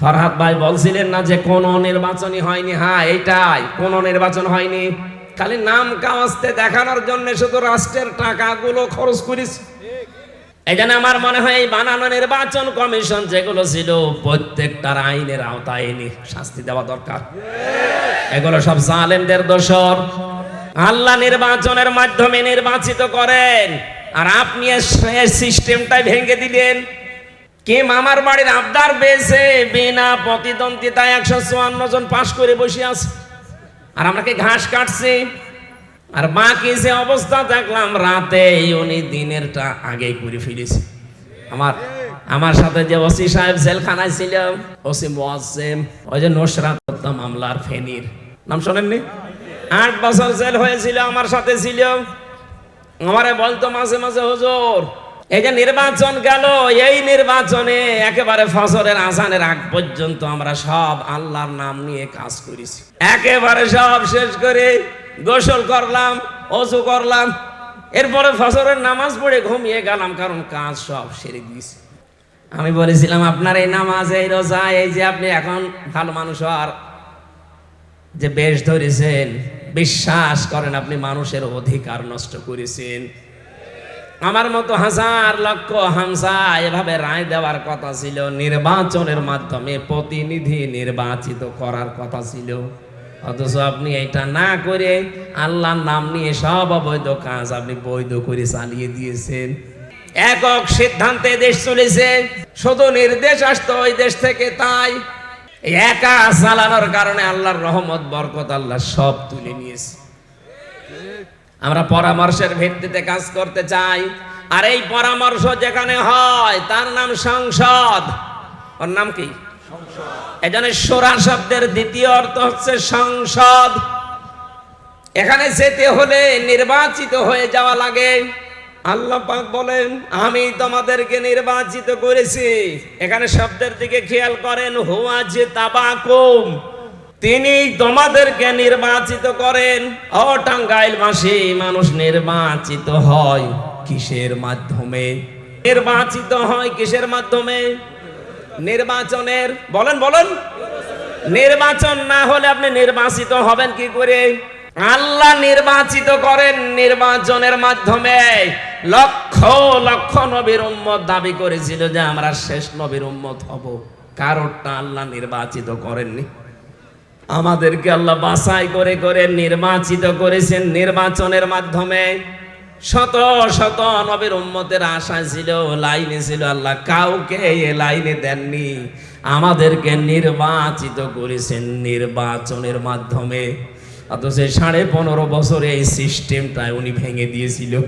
ফরহাদ ভাই বলছিলেন না যে কোন নির্বাচনই হয়নি। হ্যাঁ এইটাই। কোন নির্বাচন হয়নি। খালি নাম কাওয়াজতে দেখানোর জন্য শুধু রাষ্ট্রের টাকাগুলো খরচ করিস জন্য আমার মনে হয় এই বানানো নির্বাচন কমিশন যেগুলো ছিল, প্রত্যেকটার আইনের আওতায় এনে শাস্তি দেওয়া দরকার। এগুলো সব জালেমদের দোষর। আল্লাহ নির্বাচনের মাধ্যমে নির্বাচিত করেন। আর আপনি সিস্টেমটাই ভেঙে দিলেন। কে মামার বাড়ির আবদার পেয়েছে বিনা প্রতিদ্বন্দ্বিতায় একশো চুয়ান্ন জন পাশ করে বসে আছে। আর আমরা কি ঘাস কাটছি? আর বাকি যে অবস্থা দেখলাম রাতে উনি দিনেরটা আগেই করে ফিরেছে আমার আমার সাথে যে ওসি সাহেব জেলখানায় ছিল, ওসি মোয়াজ্জেম, ওই যে নুসরাত মামলার ফেনীর। নাম শোনেননি? আট বছর জেল হয়েছিল, আমার সাথে ছিল। আমারে বলতো মাঝে মাঝে, হুজুর এই যে নির্বাচন গেল, এই নির্বাচনে একেবারে ফসলের আসানের আগ পর্যন্ত আমরা সব আল্লাহর নাম নিয়ে কাজ করেছি। একেবারে সব শেষ করে গোসল করলাম, অজু করলাম, এরপরে ফসলের নামাজ পড়ে ঘুমিয়ে গেলাম, কারণ কাজ সব সেরে দিয়েছি। আমি বলেছিলাম, আপনার এই নামাজ, এই রোজা, এই যে আপনি এখন ভালো মানুষ আর যে বেশ ধরেছেন, বিশ্বাস করেন আপনি মানুষের অধিকার নষ্ট করেছেন। আমার মতো হাজার লক্ষ হামসা এভাবে রায় দেওয়ার কথা ছিল। নির্বাচনের মাধ্যমে প্রতিনিধি নির্বাচিত করার কথা ছিল। অথচ আপনি এটা না করে আল্লাহর নাম নিয়ে সব অবৈধ কাজ আপনি বৈধ করে চালিয়ে দিয়েছেন। একক সিদ্ধান্তে দেশ চলেছে। শুধু নির্দেশ আসতো ওই দেশ থেকে, তাই একা চালানোর কারণে আল্লাহর রহমত, বরকত, আল্লাহ সব তুলে নিয়েছে। আমরা পরামর্শের ভিত্তিতে কাজ করতে চাই। আর এই পরামর্শ যেখানে হয় তার নাম সংসদ। ওর নাম কি? এখানে সোরা শব্দের দ্বিতীয় অর্থ হচ্ছে সংসদ। এখানে যেতে হলে নির্বাচিত হয়ে যাওয়া লাগে। আল্লাহ পাক বলেন আমি তোমাদেরকে নির্বাচিত করেছি। এখানে শব্দের দিকে খেয়াল করেন হুয়া যে তাবাকুম। তিনি তোমাদেরকে নির্বাচিত করেন। ও টাঙ্গাইলবাসী মানুষ নির্বাচিত হয় কিসের মাধ্যমে? নির্বাচিত হয় কিসের মাধ্যমে? নির্বাচনের, বলেন বলেন। নির্বাচন না হলে আপনি নির্বাচিত হবেন কি করে? আল্লাহ নির্বাচিত করেন নির্বাচনের মাধ্যমে। লক্ষ লক্ষ নবীর উম্মত দাবি করেছিল যে আমরা শেষ নবীর উম্মত হব। কারোরটা আল্লাহ নির্বাচিত করেননি। আমাদেরকে আল্লাহ বাছাই করে করে নির্বাচিত করেছেন নির্বাচনের মাধ্যমে। শত শত নবীর উম্মতের আশা ছিল, লাইনে ছিল, আল্লাহ কাউকে এ লাইনে দেননি। আমাদেরকে নির্বাচিত করেছেন নির্বাচনের মাধ্যমে। অথচ সাড়ে পনেরো বছরে এই সিস্টেমটা উনি ভেঙে দিয়েছিল।